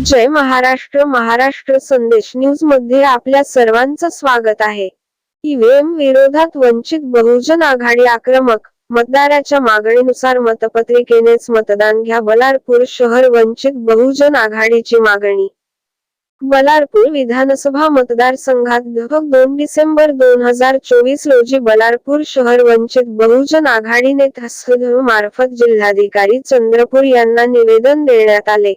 जय महाराष्ट्र महाराष्ट्र संदेश. न्यूजमध्ये आपल्या सर्वांचं स्वागत आहे. ईव्हीएम विरोधात वंचित बहुजन आघाडी आक्रमक. मतदाराच्या मागणीनुसार मतपत्रिकेनेच मतदान घ्या. बलारपूर शहर वंचित बहुजन आघाडीची मागणी. बलारपूर विधानसभा मतदारसंघात दोन डिसेंबर दोन हजार चोवीस रोजी बलारपूर शहर वंचित बहुजन आघाडीने मार्फत जिल्हाधिकारी चंद्रपूर यांना निवेदन देण्यात आले.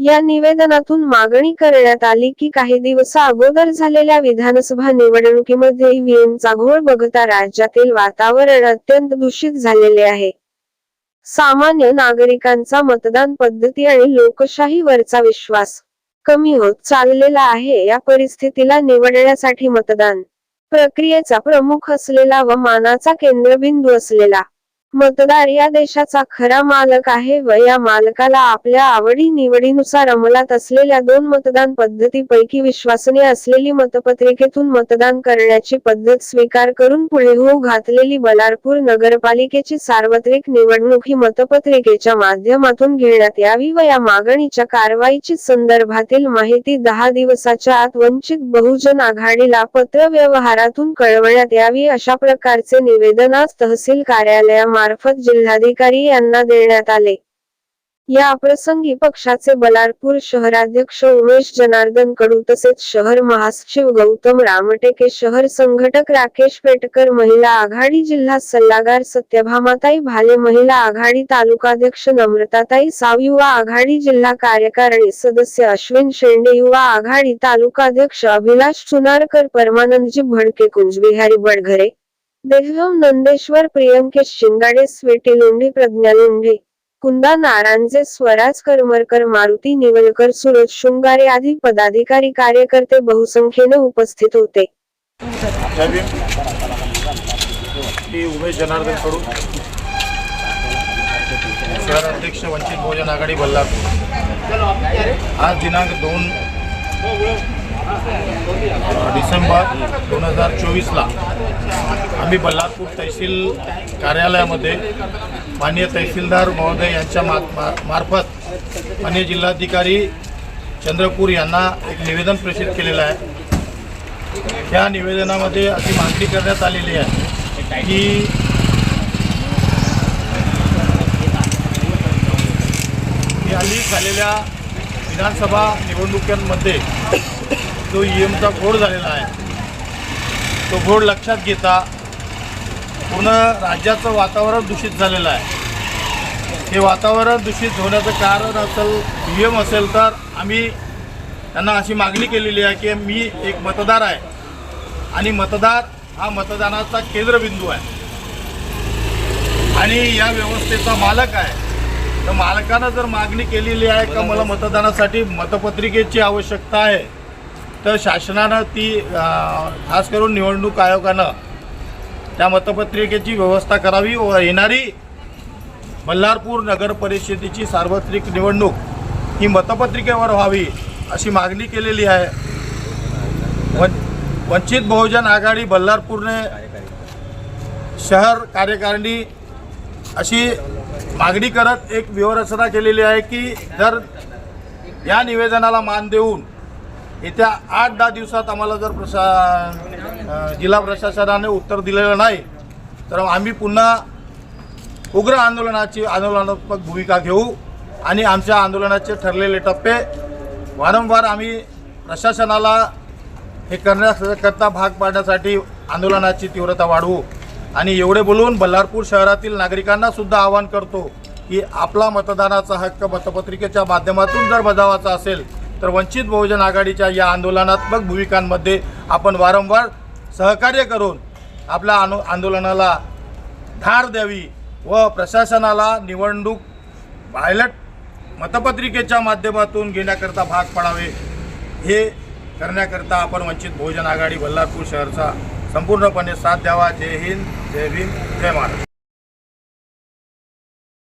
या निवेदनातून मागणी करण्यात आली की काही दिवस अगोदर झालेल्या विधानसभा निवडणुकीमध्ये ईव्हीएमचा घोळ बघता राज्यातील वातावरण अत्यंत दूषित झालेले आहे. सामान्य नागरिकांचा मतदान पद्धती आणि लोकशाहीवरचा विश्वास कमी होत चाललेला आहे. या परिस्थितीला निवडण्यासाठी मतदान प्रक्रियेचा प्रमुख असलेला व मानाचा केंद्रबिंदू असलेला मतदार या देशाचा खरा मालक आहे व या मालकाला आपल्या आवडी निवडीनुसार अंमलात असलेल्या दोन मतदान पद्धतीपैकी विश्वासनीय असलेली मतपत्रिकेतून मतदान करण्याची पद्धत स्वीकार करून पुढे होऊ घातलेली बलारपूर नगरपालिकेची सार्वत्रिक निवडणूक ही मतपत्रिकेच्या माध्यमातून घेण्यात यावी व या मागणीच्या कारवाईची संदर्भातील माहिती दहा दिवसाच्या आत वंचित बहुजन आघाडीला पत्र व्यवहारातून कळवण्यात यावी अशा प्रकारचे निवेदन आज तहसील मार्फत जिल्हाधिकारी यांना देण्यात आले. या प्रसंगी पक्षाचे बलारपूर शहराध्यक्ष उमेश जनार्दन कडू तसेच शहर महासचिव गौतम रामटेके शहर संघटक राकेश पेटकर महिला आघाडी जिल्हा सल्लागार सत्यभामाताई भाले महिला आघाडी तालुकाध्यक्ष नम्रताताई साव युवा आघाडी जिल्हा कार्यकारिणी सदस्य अश्विन शेंडे युवा आघाडी तालुकाध्यक्ष अभिलाष चुनारकर परमानंदजी भडके कुंजबिहारी बडघरे देहम नंदेश्वर प्रियंकेश शिंगाडे स्वेटी लोंढे प्रज्ञा लोंढे कुंदा नारांजे स्वराज करमरकर मारुती निवलकर सुरज शृंगारे आदी पदाधिकारी कार्यकर्ते बहुसंख्येने उपस्थित होते. उमेश जनार्दन कडू. अध्यक्ष वंचित बहुजन आघाडी बल्लारपूर. आज दिनांक दोन डिसेंबर दोन हजार चोवीसला आम्ही बल्लारपूर तहसील कार्यालयामध्ये माननीय तहसीलदार महोदय यांच्या मा मार्फत माननीय जिल्हाधिकारी चंद्रपूर यांना एक निवेदन प्रेषित केलेलं आहे. या निवेदनामध्ये अशी मागणी करण्यात आलेली आहे की हल्ली झालेल्या विधानसभा निवडणुकांमध्ये जो ई एमचा घोड झालेला आहे तो फोड लक्षात घेता पूर्ण राज्याचं वातावरण दूषित झालेलं आहे. हे वातावरण दूषित होण्याचं कारण असेल ई एम असेल तर आम्ही त्यांना अशी मागणी केलेली आहे की मी एक मतदार आहे आणि मतदार हा मतदानाचा केंद्रबिंदू आहे. आणि या व्यवस्थेचा मालक आहे. तर मालकानं जर मागणी केलेली आहे का मला मतदानासाठी मतपत्रिकेची आवश्यकता आहे? तर शासनानं ती खास करून निवडणूक आयोगानं त्या मतपत्रिकेची व्यवस्था करावी व येणारी बल्लारपूर नगर परिषदेची सार्वत्रिक निवडणूक ही मतपत्रिकेवर व्हावी अशी मागणी केलेली आहे. वन वंचित बहुजन आघाडी बल्लारपूरने शहर कार्यकारिणी अशी मागणी करत एक व्यूहरचना केलेली आहे की जर या निवेदनाला मान देऊन येत्या आठ दहा दिवसात आम्हाला जर प्रशा जिल्हा प्रशासनाने उत्तर दिलेलं नाही तर आम्ही पुन्हा उग्र आंदोलनाची आंदोलनात्मक भूमिका घेऊ आणि आमच्या आंदोलनाचे ठरलेले टप्पे वारंवार आम्ही प्रशासनाला हे करण्याकरता भाग पाडण्यासाठी आंदोलनाची तीव्रता वाढवू. आणि एवढे बोलून बल्लारपूर शहरातील नागरिकांनासुद्धा आवाहन करतो की आपला मतदानाचा हक्क मतपत्रिकेच्या माध्यमातून जर बजावायचा असेल तर वंचित बहुजन आघाडीच्या या आंदोलनात्मक भूमिकांमध्ये आपण वारंवार सहकार्य करून आपल्या आनो आंदोलनाला धार द्यावी व प्रशासनाला निवडणूक पायलट मतपत्रिकेच्या माध्यमातून घेण्याकरता भाग पाडावे हे करण्याकरता आपण वंचित बहुजन आघाडी बल्लारपूर शहरचा संपूर्णपणे साथ द्यावा. जय हिंद जय भीम जय महाराष्ट्र